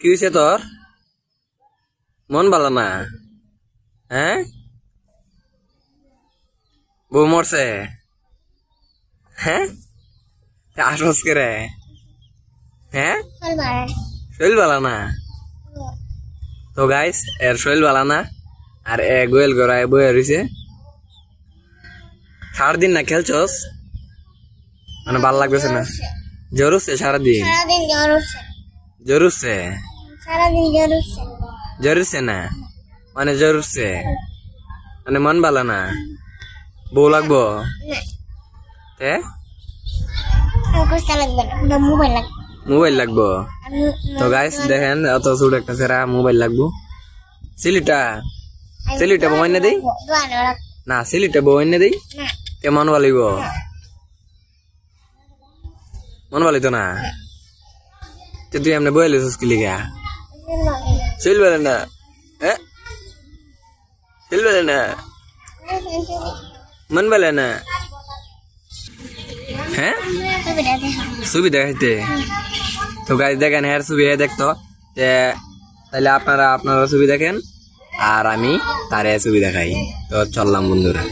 কি হয়েছে তোর? মন ভালো না? হ্যাঁ? বউ মরছে? হ্যাঁ? আসস কে রে। হ্যাঁ? শরীর ভালো না? তো গাইস এর শরীর ভালো না আর এ গোয়েল গড়ায় বয়ে রয়েছে সারাদিন না খেলছস? মানে ভালো লাগতেছে না? জ্বর হচ্ছে। সারাদিন? সারাদিন সারাদিন না? মানে হচ্ছে মানে মন ভালো না? বউ লাগবো? তে? মোবাইল লাগবো তো গাইস দেখেন অত ছোট একটা সেরা মোবাইল লাগবো। সিলিটা? সিলিটা বউ এনে দেই? না সিলিটা বউ এনে দেই? তে মন ভালিব? মন ভালি তো না তুই এমনি বইলে সুস্কি লিগা? চল বেলে না হ্যাঁ চল বেলে না হ্যাঁ ছবি দেখাইতে তো গাছ দেখেন হ্যাঁ ছবি হ্যাঁ দেখতো যে, তাহলে আপনারা আপনারা ছবি দেখেন আর আমি তারে ছবি দেখাই তো চললাম, বন্ধুরা।